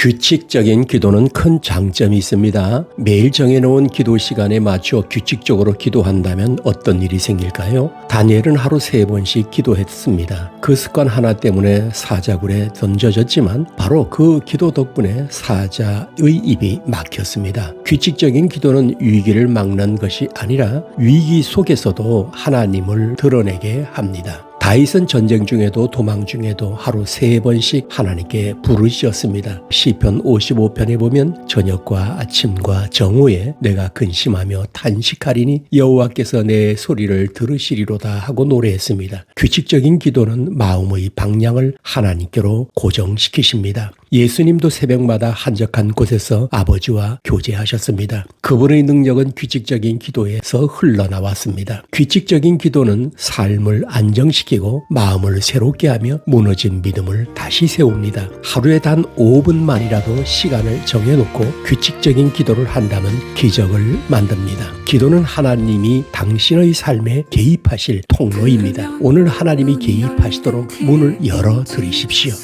규칙적인 기도는 큰 장점이 있습니다. 매일 정해놓은 기도 시간에 맞춰 규칙적으로 기도한다면 어떤 일이 생길까요? 다니엘은 하루 세 번씩 기도했습니다. 그 습관 하나 때문에 사자굴에 던져졌지만 바로 그 기도 덕분에 사자의 입이 막혔습니다. 규칙적인 기도는 위기를 막는 것이 아니라 위기 속에서도 하나님을 드러내게 합니다. 다윗은 전쟁 중에도 도망 중에도 하루 세 번씩 하나님께 부르짖었습니다. 시편 55편에 보면 저녁과 아침과 정오에 내가 근심하며 탄식하리니 여호와께서 내 소리를 들으시리로다 하고 노래했습니다. 규칙적인 기도는 마음의 방향을 하나님께로 고정시키십니다. 예수님도 새벽마다 한적한 곳에서 아버지와 교제하셨습니다. 그분의 능력은 규칙적인 기도에서 흘러나왔습니다. 규칙적인 기도는 삶을 안정시키고 마음을 새롭게 하며 무너진 믿음을 다시 세웁니다. 하루에 단 5분만이라도 시간을 정해놓고 규칙적인 기도를 한다면 기적을 만듭니다. 기도는 하나님이 당신의 삶에 개입하실 통로입니다. 오늘 하나님이 개입하시도록 문을 열어 드리십시오.